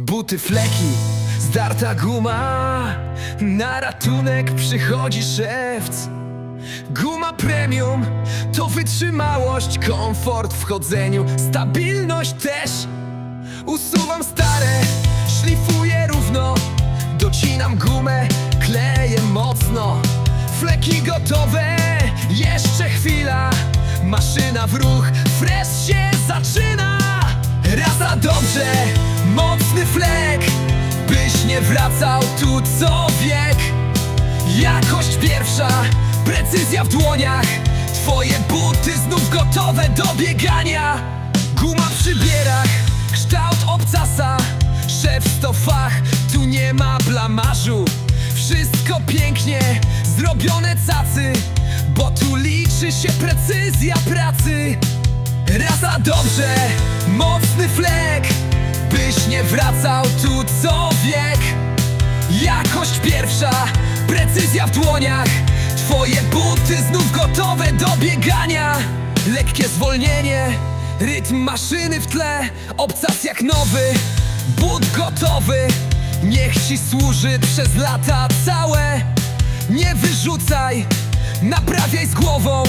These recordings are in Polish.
Buty fleki, zdarta guma. Na ratunek przychodzi szewc. Guma premium to wytrzymałość Komfort w chodzeniu, stabilność też. Usuwam stare, szlifuję równo Docinam gumę, kleję mocno. Fleki gotowe, jeszcze chwila. Maszyna w ruch, fresh się zaczyna nie wracał tu co wiek. Jakość pierwsza, precyzja w dłoniach. Twoje buty znów gotowe do biegania. Guma przy bierach, kształt obcasa. Szef to fach, tu nie ma blamarzu. Wszystko pięknie, zrobione cacy Bo tu liczy się precyzja pracy. Raz a dobrze, mocny flek wracał tu co wiek. Jakość pierwsza, precyzja w dłoniach. Twoje buty znów gotowe do biegania. Lekkie zwolnienie, rytm maszyny w tle. Obcas jak nowy, but gotowy. Niech ci służy przez lata całe. Nie wyrzucaj, naprawiaj z głową.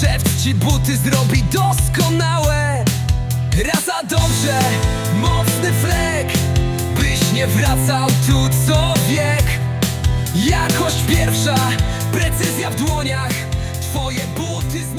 Szef ci buty zrobi doskonałe. Raz a dobrze, mocny Byś nie wracał tu co wiek. Jakość pierwsza, precyzja w dłoniach. Twoje buty